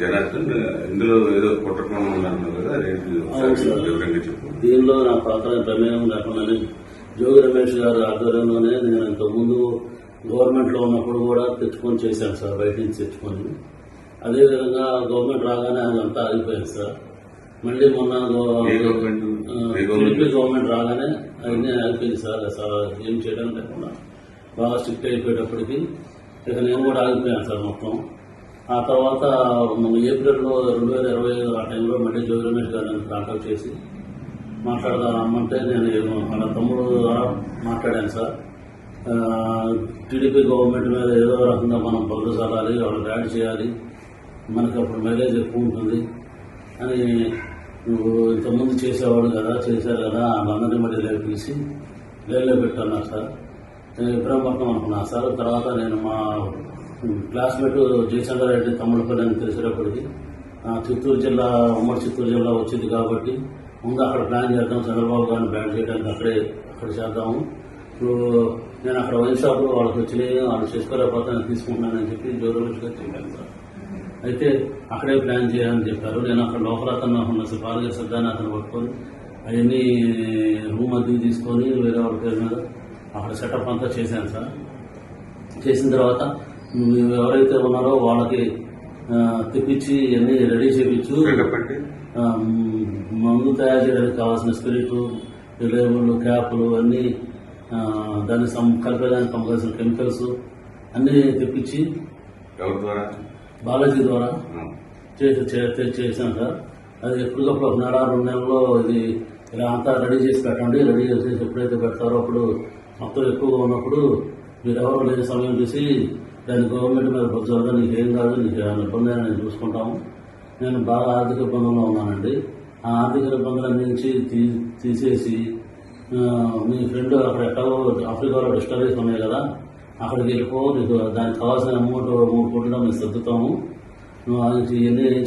జనార్దన్ ఇందులో ఏదో కుట్రకోణం ఉందన్నారు కదా. వివరంగా చెప్పు దీనిలో నా పాత్ర ప్రమేయం లేకుండానే జోగి రమేష్ గారి ఆధ్వర్యంలోనే నేను ఇంతకుముందు గవర్నమెంట్లో ఉన్నప్పుడు కూడా తెచ్చుకొని చేశాను సార్ బయట నుంచి తెచ్చుకొని. అదేవిధంగా గవర్నమెంట్ రాగానే అదంతా ఆగిపోయింది సార్. మళ్ళీ మొన్న? టీడీపీ గవర్నమెంట్ రాగానే అవన్నీ ఆగిపోయింది సార్. ఏం చేయడం లేకుండా బాగా స్ట్రిక్ట్ అయిపోయేటప్పటికి ఇక నేను కూడా ఆగిపోయాను సార్ మొత్తం. ఆ తర్వాత మన ఏప్రిల్లో రెండు వేల ఇరవై ఐదు ఆ టైంలో మళ్ళీ జోగి రమేష్ గారు నన్ను కాంటాక్ట్ చేసి మాట్లాడదాం రమ్మంటే నేను వాళ్ళ తమ్ముడు ద్వారా మాట్లాడాను సార్. టీడీపీ గవర్నమెంట్ మీద ఏదో రకంగా మనం చల్లాలి వాళ్ళు యాడ్ చేయాలి మనకి అప్పుడు మైలేజ్ ఎక్కువ ఉంటుంది. అని నువ్వు ఇంతకుముందు చేసేవాడు కదా చేశారు కదా వాళ్ళందరినీ మళ్ళీ రేపు పిలిచి రైల్లో పెట్టన్నారు సార్. నేను విక్రమపట్నం అనుకున్నా. సార్ తర్వాత నేను మా క్లాస్మేట్ జయశంకర్ రెడ్డి తమ్ముళ్ళపల్లి అని తెలిసేటప్పటికి చిత్తూరు జిల్లా ఉమ్మడి చిత్తూరు జిల్లా వచ్చింది కాబట్టి ముందు అక్కడ ప్లాన్ చేద్దాం చంద్రబాబు గారిని బ్యాన్ చేయడానికి అక్కడే అక్కడ చేద్దాము. ఇప్పుడు నేను అక్కడ వైన్ షాప్లో వాళ్ళకి వచ్చినాయి వాళ్ళు చేసుకోలేకపోతే నేను తీసుకుంటున్నానని చెప్పి జోరు చెప్పాను సార్. అయితే అక్కడే ప్లాన్ చేయాలని చెప్పారు. నేను అక్కడ లోపల అతను ఉన్న పాలక సిద్ధాన్ని అతను పట్టుకొని అవన్నీ రూమ్ అద్దెకి తీసుకొని వేరే వాళ్ళ పేరు మీద అక్కడ సెటప్ అంతా చేశాను సార్. చేసిన తర్వాత ఎవరైతే ఉన్నారో వాళ్ళకి తెప్పించి అన్ని రెడీ చేయించు మందు తయారు చేయడానికి కావాల్సిన స్పిరిట్ లేబుల్ క్యాప్లు అన్నీ దాన్ని కలిపేదానికి కావాల్సిన కెమికల్స్ అన్నీ తెప్పించి ఎవరి ద్వారా? బాలాజీ ద్వారా ఆ. చేసి చే- చేశాను సార్. అది ఎప్పటికప్పుడు ఒక నెల రెండు నెలల్లో ఇది ఇలా అంతా రెడీ చేసి పెట్టండి రెడీ చేసి ఎప్పుడైతే పెడతారో అప్పుడు మొత్తం ఎక్కువగా ఉన్నప్పుడు మీరు ఎవరు లేని సమయం చూసి దాన్ని గవర్నమెంట్ మీద బొచ్చారు నీకు ఏం కాదు నీకు ఏమైనా ఇబ్బంది నేను చూసుకుంటాము. నేను బాగా ఆర్థిక ఇబ్బందుల్లో ఉన్నానండి. ఆ ఆర్థిక ఇబ్బందులన్నీ నుంచి తీ తీసేసి మీ ఫ్రెండ్ అక్కడ ఎక్కడో ఆఫ్రికాలో డిస్టరీస్ ఉన్నాయి కదా అక్కడికి వెళ్ళిపో నీకు దానికి కావాల్సిన అమౌంట్ మూడు కోట్లు మేము సర్దుతాము. నువ్వు ఎన్ని